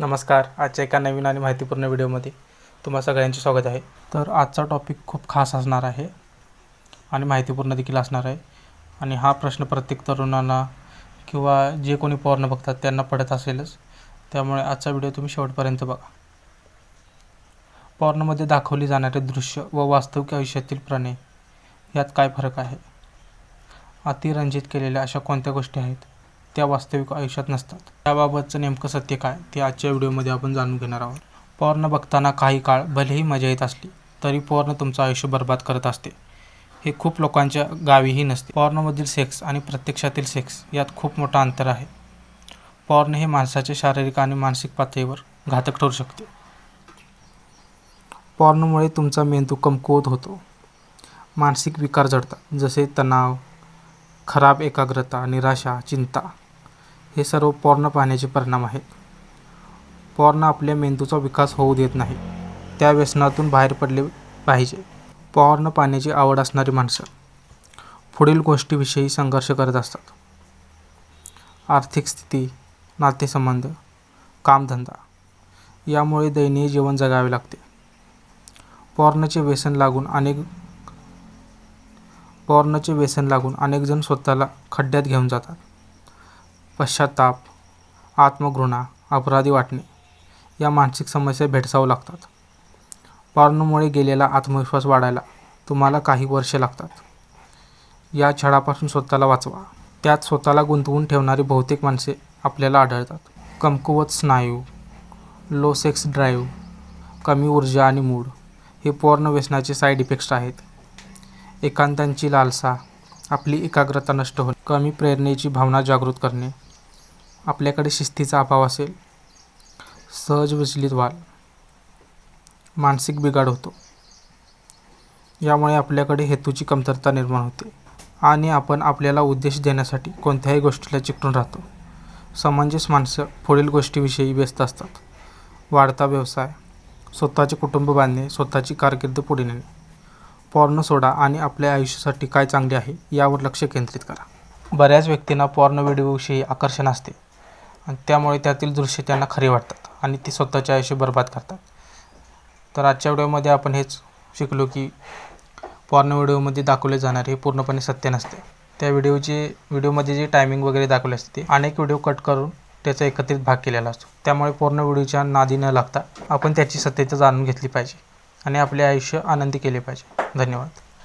नमस्कार. आजच्या एका नवीन आणि माहितीपूर्ण व्हिडिओमध्ये तुम्हा सगळ्यांचे स्वागत आहे. तर आजचा टॉपिक खूप खास असणार आहे आणि माहितीपूर्ण देखील असणार आहे. आणि हा प्रश्न प्रत्येक तरुणांना किंवा जे कोणी पॉर्न बघतात त्यांना पडत असेलच. त्यामुळे आजचा व्हिडिओ तुम्ही शेवटपर्यंत बघा. पॉर्नमध्ये दाखवली जाणारे दृश्य व वास्तविक आयुष्यातील प्रणय यात काय फरक आहे? अतिरंजित केलेल्या अशा कोणत्या गोष्टी आहेत? त्या वास्तविक आयुष्यात नसतात. त्याबाबतचं नेमकं सत्य काय ते आजच्या व्हिडिओमध्ये आपण जाणून घेणार आहोत. पॉर्न बघताना काही काळ भलेही मजा येत असली तरी पॉर्न तुमचं आयुष्य बर्बाद करत असते. हे खूप लोकांच्या गावीही नसते. पॉर्नमधील सेक्स आणि प्रत्यक्षातील सेक्स यात खूप मोठं अंतर आहे. पॉर्न हे माणसाच्या शारीरिक आणि मानसिक पातळीवर घातक ठरू शकते. पॉर्नमुळे तुमचा मेंदू कमकुवत होतो. मानसिक विकार जडतात जसे तणाव खराब एकाग्रता निराशा चिंता हे सर्व पॉर्न पाहण्याचे परिणाम आहेत. पॉर्न आपल्या मेंदूचा विकास होऊ देत नाही. त्या व्यसनातून बाहेर पडले पाहिजे. पॉर्न पाहण्याची आवड असणारी माणसं पुढील गोष्टीविषयी संघर्ष करत असतात. आर्थिक स्थिती नातेसंबंध कामधंदा यामुळे दयनीय जीवन जगावे लागते. पॉर्नचे व्यसन लागून अनेक पॉर्नचे व्यसन लागून अनेकजण स्वतःला खड्ड्यात घेऊन जातात. पश्चाताप आत्मघृणा अपराधी वाटणे या मानसिक समस्या भेडसावू लागतात. पॉर्नमुळे गेलेला आत्मविश्वास वाढायला तुम्हाला काही वर्षे लागतात. या छळापासून स्वतःला वाचवा. त्यात स्वतःला गुंतवून ठेवणारी बहुतेक माणसे आपल्याला आढळतात. कमकुवत स्नायू लो सेक्स ड्राईव्ह कमी ऊर्जा आणि मूड हे पॉर्न व्यसनाचे साईड इफेक्ट्स आहेत. एकांतांची लालसा आपली एकाग्रता नष्ट होणे कमी प्रेरणेची भावना जागृत करणे आपल्याकडे शिस्तीचा अभाव असेल सहज विचलित व्हाल मानसिक बिघाड होतो. यामुळे आपल्याकडे हेतूची कमतरता निर्माण होते आणि आपण आपल्याला उद्देश देण्यासाठी कोणत्याही गोष्टीला चिकटून राहतो. समंजस माणसं पुढील गोष्टीविषयी व्यस्त असतात. वाढता व्यवसाय स्वतःचे कुटुंब बांधणे स्वतःची कारकीर्द पुढे नेणे. पॉर्न सोडा आणि आपल्या आयुष्यासाठी काय चांगले आहे यावर लक्ष केंद्रित करा. बऱ्याच व्यक्तींना पॉर्न व्हिडिओविषयी आकर्षण असते आणि त्यामुळे त्यातील दृश्य त्यांना खरे वाटतात आणि ते स्वतःचे आयुष्य बर्बाद करतात. तर आजच्या व्हिडिओमध्ये आपण हेच शिकलो की पॉर्न व्हिडिओमध्ये दाखवले जाणारे हे पूर्णपणे सत्य नसते. त्या व्हिडिओचे व्हिडिओमध्ये जे टायमिंग वगैरे दाखवले असते ते अनेक व्हिडिओ कट करून त्याचा एकत्रित भाग केलेला असतो. त्यामुळे पूर्ण व्हिडिओच्या नादी न लागता आपण त्याची सत्यता जाणून घेतली पाहिजे. आणि आपले आयुष्य आनंदी केले पाहिजे. धन्यवाद.